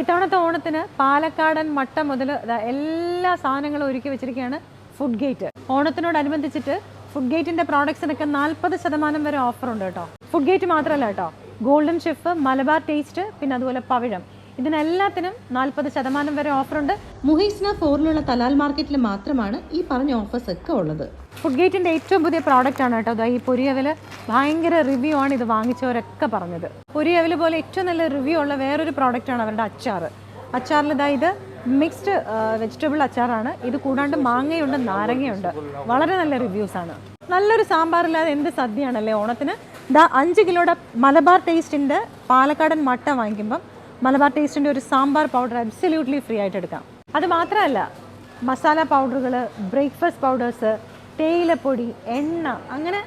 ഇത്തവണത്തെ ഓണത്തിന് പാലക്കാടൻ മട്ട മുതൽ എല്ലാ സാധനങ്ങളും ഒരുക്കി വെച്ചിരിക്കുകയാണ് ഫുഡ് ഗേറ്റ് ഓണത്തിനോടനുബന്ധിച്ചിട്ട് ഫുഡ് ഗേറ്റിന്റെ പ്രോഡക്ട്സിനൊക്കെ നാൽപ്പത് ശതമാനം വരെ ഓഫർ ഉണ്ട് കേട്ടോ. ഫുഡ് ഗേറ്റ് മാത്രമല്ല കേട്ടോ. ഗോൾഡൻ ഷെഫ് മലബാർ ടേസ്റ്റ് പിന്നെ അതുപോലെ പവിഴം. ഇതിനെല്ലാത്തിനും നാൽപ്പത് ശതമാനം വരെ ഓഫറുണ്ട്. മുഹീസ്ന ഫോറിലുള്ള തലാൽ മാർക്കറ്റിൽ മാത്രമാണ് ഈ പറഞ്ഞ ഓഫേഴ്സ് ഒക്കെ ഉള്ളത്. ഫുഡ് ഗേറ്റിന്റെ ഏറ്റവും പുതിയ പ്രോഡക്റ്റ് ആണ് കേട്ടോ. അതായത് ഈ പൊരിയവൽ ഭയങ്കര റിവ്യൂ ആണ് ഇത് വാങ്ങിച്ചവരൊക്കെ പറഞ്ഞത്. പൊരിയവൽ പോലെ ഏറ്റവും നല്ല റിവ്യൂ ഉള്ള വേറൊരു പ്രോഡക്റ്റ് ആണ് അവരുടെ അച്ചാർ. അച്ചാറിൽ ഇതായത് മിക്സ്ഡ് വെജിറ്റബിൾ അച്ചാറാണ്. ഇത് കൂടാണ്ട് മാങ്ങയുണ്ട് നാരങ്ങയുണ്ട്. വളരെ നല്ല റിവ്യൂസ് ആണ്. നല്ലൊരു സാമ്പാറില്ലാതെ എന്ത് സദ്യയാണല്ലേ ഓണത്തിന്? ദാ അഞ്ച് കിലോയുടെ മലബാർ ടേസ്റ്റിന്റെ പാലക്കാടൻ മട്ട വാങ്ങിക്കുമ്പം മലബാർ ടേസ്റ്റിന്റെ ഒരു സാമ്പാർ പൗഡർ അബ്സല്യൂട്ട്ലി ഫ്രീ ആയിട്ട് എടുക്കാം. അത് മാത്രമല്ല മസാല പൗഡറുകൾ ബ്രേക്ക്ഫാസ്റ്റ് പൗഡേഴ്സ് തേയിലപ്പൊടി എണ്ണ അങ്ങനെ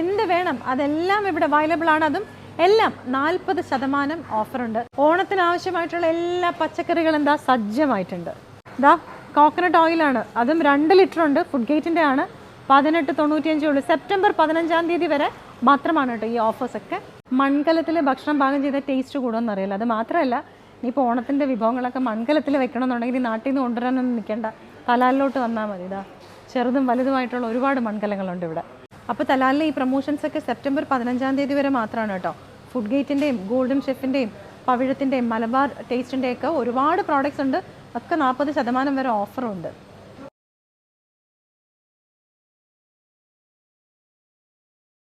എന്ത് വേണം അതെല്ലാം ഇവിടെ അവൈലബിൾ ആണ്. അതും എല്ലാം നാൽപ്പത് ശതമാനം ഓഫറുണ്ട് ഓണത്തിന് ആവശ്യമായിട്ടുള്ള എല്ലാ പച്ചക്കറികളും എന്താ സജ്ജമായിട്ടുണ്ട്. ഇതാ കോക്കനട്ട് ഓയിലാണ് അതും രണ്ട് ലിറ്റർ ഉണ്ട് ഫുഡ് ഗേറ്റിന്റെ ആണ്. പതിനെട്ട് തൊണ്ണൂറ്റിയഞ്ചേ ഉള്ളൂ. സെപ്റ്റംബർ പതിനഞ്ചാം തീയതി വരെ മാത്രമാണ് കേട്ടോ ഈ ഓഫേഴ്സ് ഒക്കെ. മൺകലത്തിൽ ഭക്ഷണം പാകം ചെയ്ത ടേസ്റ്റ് കൂടുമെന്ന് അറിയില്ല. അത് മാത്രമല്ല ഇനിയിപ്പോൾ ഓണത്തിന്റെ വിഭവങ്ങളൊക്കെ മൺകലത്തിൽ വെക്കണമെന്നുണ്ടെങ്കിൽ നാട്ടിൽ നിന്ന് കൊണ്ടുവരാനൊന്നും നിൽക്കേണ്ട. തലാലിലോട്ട് വന്നാൽ മതി. ഇതാ ചെറുതും വലുതുമായിട്ടുള്ള ഒരുപാട് മൺകലങ്ങളുണ്ട് ഇവിടെ. അപ്പോൾ തലാലിലെ ഈ പ്രൊമോഷൻസൊക്കെ സെപ്റ്റംബർ പതിനഞ്ചാം തീയതി വരെ മാത്രമാണ് കേട്ടോ. ഫുഡ് ഗേറ്റിന്റെയും ഗോൾഡൻ ഷെഫിന്റെയും പവിഴത്തിന്റെയും മലബാർ ടേസ്റ്റിന്റെയൊക്കെ ഒരുപാട് പ്രോഡക്റ്റ്സ് ഉണ്ട്. ഒക്കെ നാൽപ്പത് ശതമാനം വരെ ഓഫറുണ്ട്